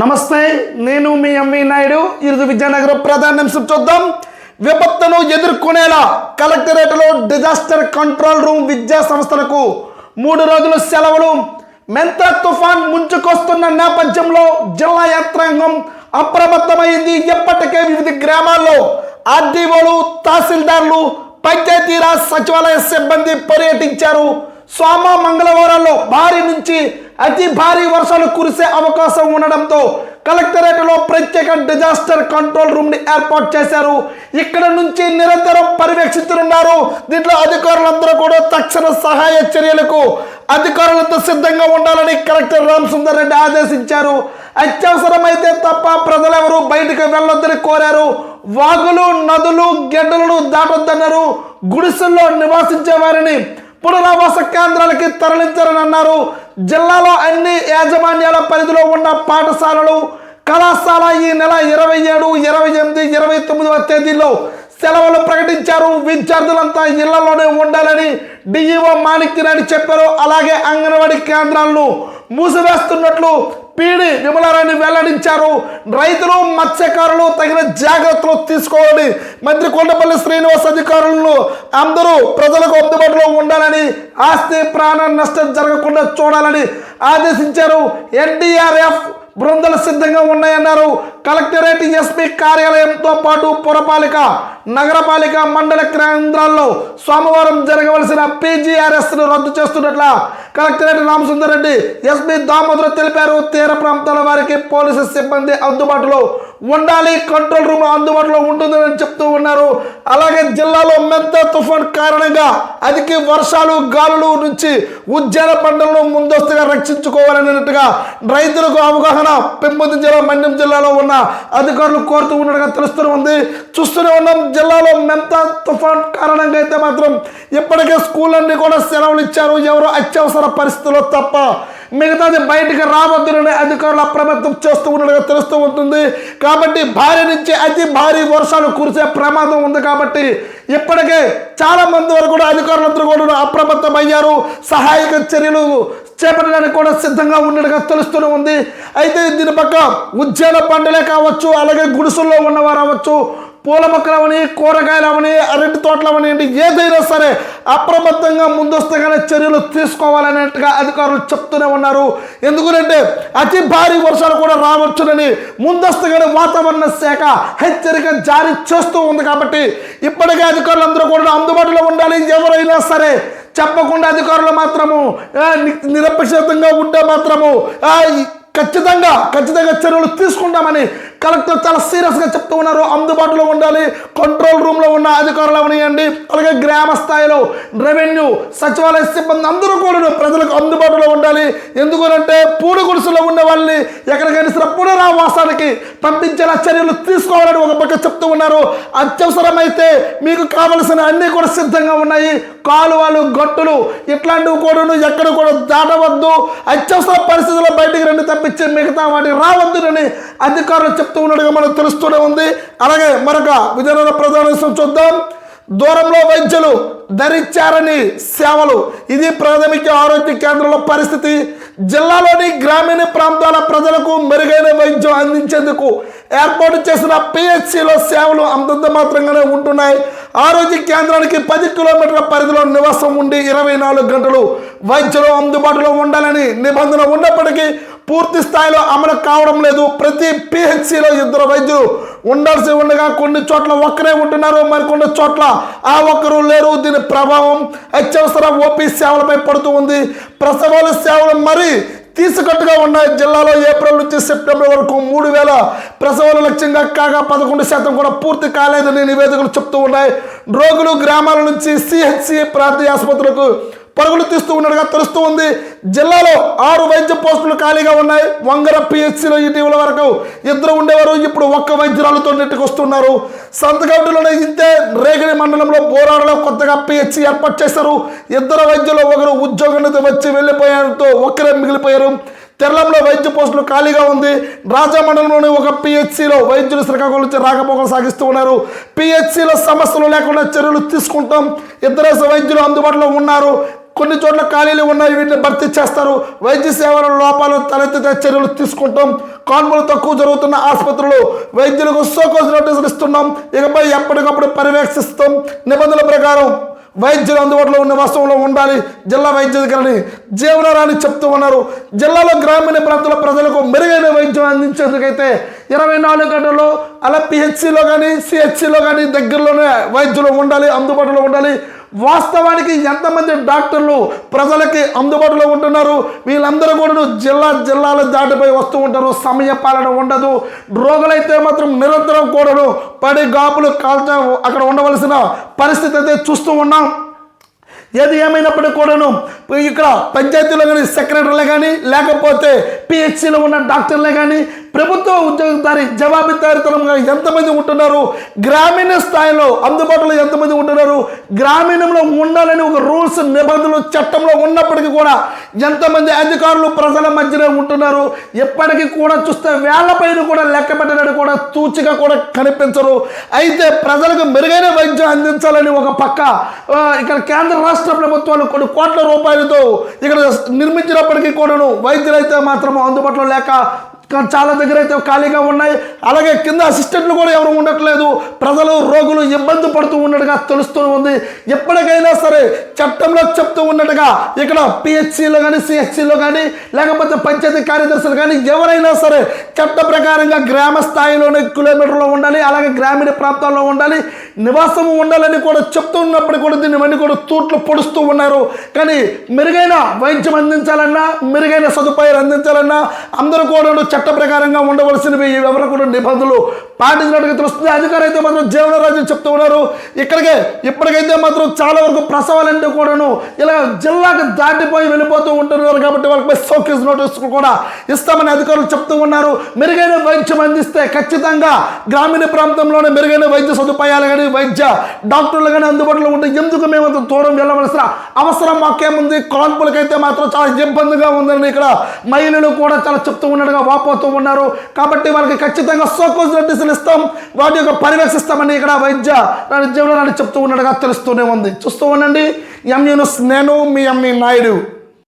నమస్తే నేను మీ ఎంవి నాయుడు. ఈరోజు విజయనగరం ప్రధాన అంశం చూద్దాం. విపత్తును ఎదుర్కొనేలా కలెక్టరేట్లో డిజాస్టర్ కంట్రోల్ రూమ్ విద్యా సంస్థలకు మూడు రోజుల సెలవులు. మెంత తుఫాన్ ముంచుకొస్తున్న నేపథ్యంలో జిల్లా యంత్రాంగం అప్రమత్తమైంది. ఎప్పటికే వివిధ గ్రామాల్లో ఆర్డీఓలు తహసీల్దార్లు పంచాయతీరాజ్ సచివాలయ సిబ్బంది పర్యటించారు. సోమ మంగళవారాల్లో భారీ నుంచి అతి భారీ వర్షాలు కురిసే అవకాశం ఉండడంతో కలెక్టరేట్లో ప్రత్యేక డిజాస్టర్ కంట్రోల్ రూమ్ని ఏర్పాటు చేశారు. ఇక్కడ నుంచి నిరంతరం పర్యవేక్షిస్తున్నారు. దీంట్లో అధికారులందరూ కూడా తక్షణ సహాయ చర్యలకు అధికారులతో సిద్ధంగా ఉండాలని కలెక్టర్ రామ్ సుందర్ రెడ్డి ఆదేశించారు. అత్యవసరమైతే తప్ప ప్రజలెవరూ బయటకు వెళ్ళొద్దని కోరారు. వాగులు నదులు గెడ్డలను దాటొద్దన్నారు. గుడిసెల్లో నివాసించే వారిని పునరావాస కేంద్రాలకి తరలించారని అన్నారు జిల్లాలో అన్ని యాజమాన్యాల పరిధిలో ఉన్న పాఠశాలలు కళాశాల ఈ నెల ఇరవై ఏడు ఇరవై ఎనిమిది ఇరవై తొమ్మిదవ తేదీల్లో సెలవులు ప్రకటించారు. విద్యార్థులంతా ఇళ్ళలోనే ఉండాలని డిఈఓ మాణిక్యనాయుడు చెప్పారు. అలాగే అంగన్వాడీ కేంద్రాలను మూసివేస్తున్నట్లు పీడి విమలారాణి వెల్లడించారు. రైతులు మత్స్యకారులు తగిన జాగ్రత్తలు తీసుకోవాలని మంత్రి కొండపల్లి శ్రీనివాస్ అధికారులను అందరూ ప్రజలకు అందుబాటులో ఉండాలని ఆస్తి ప్రాణ నష్టం జరగకుండా చూడాలని ఆదేశించారు. ఎన్డీఆర్ఎఫ్ బృందాలు సిద్ధంగా ఉన్నాయన్నారు. కలెక్టరేట్ ఎస్పీ కార్యాలయంతో పాటు పురపాలిక నగరపాలిక మండల కేంద్రాల్లో సోమవారం జరగవలసిన పీజీఆర్ఎస్ను రద్దు చేస్తున్నట్ల కలెక్టరేట్ రామసుందర్ రెడ్డి ఎస్పీ దామోదర్ తెలిపారు. తీర ప్రాంతాల వారికి పోలీసు సిబ్బంది అందుబాటులో ఉండాలి కంట్రోల్ రూమ్ అందుబాటులో ఉంటుందని చెప్తూ ఉన్నారు. అలాగే జిల్లాలో మెంత తుఫాన్ కారణంగా అధిక వర్షాలు గాలులు నుంచి ఉద్యాన పంటలను ముందస్తుగా రక్షించుకోవాలన్నట్టుగా రైతులకు అవగాహన పెంపొందించేలా మన్యం జిల్లాలో ఉన్న అధికారులు కోరుతూ ఉన్నట్టుగా తెలుస్తూనే ఉంది. చూస్తూనే ఉన్నాం జిల్లాలో మెంత తుఫాన్ కారణంగా అయితే మాత్రం ఇప్పటికే స్కూళ్ళన్నీ కూడా సెలవులు ఇచ్చారు. ఎవరో అత్యవసర పరిస్థితుల్లో తప్ప మిగతాది బయటకు రావద్దునని అధికారులు అప్రమత్తం చేస్తూ ఉన్నట్టుగా తెలుస్తూ ఉంటుంది. కాబట్టి భారీ నుంచి అతి భారీ వర్షాలు కురిసే ప్రమాదం ఉంది కాబట్టి ఇప్పటికే చాలా మంది వరకు కూడా అధికారులందరూ కూడా అప్రమత్తం అయ్యారు సహాయక చర్యలు చేపట్టడానికి కూడా సిద్ధంగా ఉన్నట్టుగా తెలుస్తూనే ఉంది. అయితే దీని పక్క ఉద్యాన పంటలే కావచ్చు అలాగే గుడిసెల్లో ఉన్నవారు అవ్వచ్చు పూల మొక్కలవని కూరగాయలవని అరటి తోటలవని ఏదైనా సరే అప్రమత్తంగా ముందస్తుగానే చర్యలు తీసుకోవాలనేట్టుగా అధికారులు చెప్తూనే ఉన్నారు. ఎందుకంటే అతి భారీ వర్షాలు కూడా రావచ్చునని ముందస్తుగానే వాతావరణ శాఖ హెచ్చరిక జారీ చేస్తూ ఉంది కాబట్టి ఇప్పటికే అధికారులందరూ కూడా అందుబాటులో ఉండాలి. ఎవరైనా సరే చెప్పకుండా అధికారులు మాత్రము నిరపక్షితంగా ఉంటే మాత్రము ఖచ్చితంగా ఖచ్చితంగా చర్యలు తీసుకుంటామని కలెక్టర్ చాలా సీరియస్గా చెప్తూ ఉన్నారు. అందుబాటులో ఉండాలి. కంట్రోల్ రూమ్లో ఉన్న అధికారులు అవనియండి. అలాగే గ్రామ స్థాయిలో రెవెన్యూ సచివాలయ సిబ్బంది అందరూ కూడా ప్రజలకు అందుబాటులో ఉండాలి. ఎందుకనంటే పూడి గుడిసెలో ఉన్న వాళ్ళని ఎక్కడికైనా సరే పునరావాసానికి పంపించేలా చర్యలు తీసుకోవాలని ఒక పక్క చెప్తూ ఉన్నారు. అత్యవసరమైతే మీకు కావలసిన అన్నీ కూడా సిద్ధంగా ఉన్నాయి. కాలువలు గట్టులు ఇట్లాంటివి కూడా ఎక్కడ కూడా దాటవద్దు. అత్యవసర పరిస్థితుల్లో బయటికి రండి తప్పించి మిగతా వాటి రావద్దునని అధికారులు చెప్తూ ఉన్నట్టుగా మనకు తెలుస్తూనే ఉంది. అలాగే మరొక విజయనగర ప్రధాన చూద్దాం. దూరంలో వైద్యులు ధరించారని సేవలు. ఇది ప్రాథమిక ఆరోగ్య కేంద్రంలో పరిస్థితి. జిల్లాలోని గ్రామీణ ప్రాంతాల ప్రజలకు మెరుగైన వైద్యం అందించేందుకు ఏర్పాటు చేసిన పిహెచ్సిలో సేవలు అంతంత మాత్రంగానే ఉంటున్నాయి. ఆరోగ్య కేంద్రానికి పది కిలోమీటర్ల పరిధిలో నివాసం ఉండి ఇరవై నాలుగు గంటలు వైద్యులు అందుబాటులో ఉండాలని నిబంధన ఉన్నప్పటికీ పూర్తి స్థాయిలో అమలు కావడం లేదు. ప్రతి పిహెచ్సిలో ఇద్దరు వైద్యులు ఉండాల్సి ఉండగా కొన్ని చోట్ల ఒక్కరే ఉంటున్నారు మరికొన్ని చోట్ల ఆ ఒక్కరు లేరు. దీని ప్రభావం అత్యవసర ఓపీ సేవలపై పడుతూ ఉంది. ప్రసవాల సేవలు మరీ తీసుకట్టుగా ఉన్నాయి. జిల్లాలో ఏప్రిల్ నుంచి సెప్టెంబర్ వరకు మూడు వేల ప్రసవాల లక్ష్యంగా కాగా పదకొండు శాతం కూడా పూర్తి కాలేదని నివేదికలు చెప్తూ ఉన్నాయి. రోగులు గ్రామాల నుంచి సిహెచ్సి ప్రాంతీయ ఆసుపత్రులకు పరుగులు తీస్తూ ఉన్నట్టుగా తెలుస్తూ ఉంది. జిల్లాలో ఆరు వైద్య పోస్టులు ఖాళీగా ఉన్నాయి. వంగర పిహెచ్సిలో ఇటీవల వరకు ఇద్దరు ఉండేవారు. ఇప్పుడు ఒక్క వైద్యురాలతో నెట్టుకు వస్తున్నారు సంతకౌటిలోనే ఇంతే రేగిడి మండలంలో బోరాడలో కొత్తగా పిహెచ్సి ఏర్పాటు చేశారు. ఇద్దరు వైద్యులు ఒకరు ఉద్యోగం వచ్చి వెళ్ళిపోయడంతో ఒక్కరే మిగిలిపోయారు. తెరలంలో వైద్య పోస్టులు ఖాళీగా ఉంది. రాజమండలంలోని ఒక పిహెచ్సిలో వైద్యులు శ్రీకాకుళం నుంచి రాకపోకలు సాగిస్తూ ఉన్నారు. పిహెచ్సిలో సమస్యలు లేకుండా చర్యలు తీసుకుంటాం. ఇద్దరు వైద్యులు అందుబాటులో ఉన్నారు. కొన్ని చోట్ల ఖాళీలు ఉన్నాయి వీటిని భర్తీ చేస్తారు. వైద్య సేవల లోపాలు తలెత్తితే చర్యలు తీసుకుంటాం. కాన్పులు తక్కువ జరుగుతున్న ఆసుపత్రులు వైద్యులకు సోకోజ్ నోటీసులు ఇస్తున్నాం. ఇకపై ఎప్పటికప్పుడు పర్యవేక్షిస్తాం. నిబంధనల ప్రకారం వైద్యులు అందుబాటులో ఉన్న వస్తువులో ఉండాలి. జిల్లా వైద్యాధికారిని జీవనరాని చెప్తూ ఉన్నారు. జిల్లాలో గ్రామీణ ప్రాంతాల ప్రజలకు మెరుగైన వైద్యం అందించేందుకైతే ఇరవై నాలుగు గంటల్లో అలా పిహెచ్సిలో కానీ సిహెచ్సిలో కానీ దగ్గరలోనే వైద్యులు ఉండాలి అందుబాటులో ఉండాలి. వాస్తవానికి ఎంతమంది డాక్టర్లు ప్రజలకి అందుబాటులో ఉంటున్నారు? వీళ్ళందరూ కూడా జిల్లా జిల్లాల దాటిపోయి వస్తూ ఉంటారు. సమయ పాలన ఉండదు. రోగులైతే మాత్రం నిరంతరం కూడాను పడి గాపులు కాల్చ అక్కడ ఉండవలసిన పరిస్థితి అయితే చూస్తూ ఉన్నాం. ఏది ఏమైనప్పటికీ కూడాను ఇక్కడ పంచాయతీలో కానీ సెక్రటరీలే కానీ లేకపోతే పిహెచ్సిలో ఉన్న డాక్టర్లే కానీ ప్రభుత్వ ఉద్యోగదారి జవాబుదారితనంగా ఎంతమంది ఉంటున్నారు? గ్రామీణ స్థాయిలో అందుబాటులో ఎంతమంది ఉంటున్నారు? గ్రామీణంలో ఉండాలని ఒక రూల్స్ నిబంధనలు చట్టంలో ఉన్నప్పటికీ కూడా ఎంతమంది అధికారులు ప్రజల మధ్యనే ఉంటున్నారు? ఎప్పటికీ కూడా చూస్తే వేళ్ళపైన కూడా లెక్క పెట్టడానికి కూడా తూచిగా కూడా కనిపించరు. అయితే ప్రజలకు మెరుగైన వైద్యం అందించాలని ఒక పక్క ఇక్కడ కేంద్ర రాష్ట్ర ప్రభుత్వాలు కొన్ని కోట్ల రూపాయలతో ఇక్కడ నిర్మించినప్పటికీ కూడాను వైద్యులైతే మాత్రం అందుబాటులో లేక చాలా దగ్గర అయితే ఖాళీగా ఉన్నాయి. అలాగే కింద అసిస్టెంట్లు కూడా ఎవరు ఉండట్లేదు. ప్రజలు రోగులు ఇబ్బంది పడుతూ ఉన్నట్టుగా తెలుస్తూ ఉంది. ఎప్పటికైనా సరే చట్టంలో చెప్తూ ఉన్నట్టుగా ఇక్కడ పిహెచ్సిలో కానీ సిహెచ్సిలో కానీ లేకపోతే పంచాయతీ కార్యదర్శులు కానీ ఎవరైనా సరే చట్ట ప్రకారంగా గ్రామ స్థాయిలోనే కిలోమీటర్లో ఉండాలి అలాగే గ్రామీణ ప్రాంతాల్లో ఉండాలి నివాసం ఉండాలని కూడా చెప్తూ ఉన్నప్పుడు కూడా దీన్ని మళ్ళీ కూడా తూట్లు పొడుస్తూ ఉన్నారు. కానీ మెరుగైన వైద్యం అందించాలన్నా మెరుగైన సదుపాయాలు అందించాలన్నా అందరూ కూడా చట్ట ప్రకారంగా ఉండవలసినవి ఎవరు కూడా నిబంధనలు పాటించినట్టుగా తెలుస్తుంది. అధికారులు అయితే మాత్రం జీవనరాజు చెప్తూ ఉన్నారు. ఇక్కడికే ఇప్పటికైతే మాత్రం చాలా వరకు ప్రసవాలంటే కూడాను ఇలా జిల్లాకు దాటిపోయి వెళ్ళిపోతూ ఉంటున్నారు కాబట్టి వాళ్ళకి సోకేజ్ నోటీస్ కూడా ఇస్తామని అధికారులు చెప్తూ ఉన్నారు. మెరుగైన వైద్యం అందిస్తే ఖచ్చితంగా గ్రామీణ ప్రాంతంలోనే మెరుగైన వైద్య సదుపాయాలు కానీ వైద్య డాక్టర్లు కానీ అందుబాటులో ఉంటే ఎందుకు మేము అంత దూరం వెళ్ళవలసిన అవసరం మాకేముంది? కాన్పులకైతే మాత్రం చాలా ఇబ్బందిగా ఉందని ఇక్కడ మహిళలు కూడా చాలా చెప్తూ ఉన్నట్టుగా వాపోతూ ఉన్నారు. కాబట్టి వాళ్ళకి ఖచ్చితంగా సోకోజ్ నోటీసులు పరిశీలిస్తాం వాటి యొక్క పరివేక్షిస్తామని ఇక్కడ వైద్య జీవనాన్ని చెప్తూ ఉన్నట్టుగా తెలుస్తూనే ఉంది. చూస్తూ ఉండండి. ఎంఈ నేను మీ ఎంఈ నాయుడు.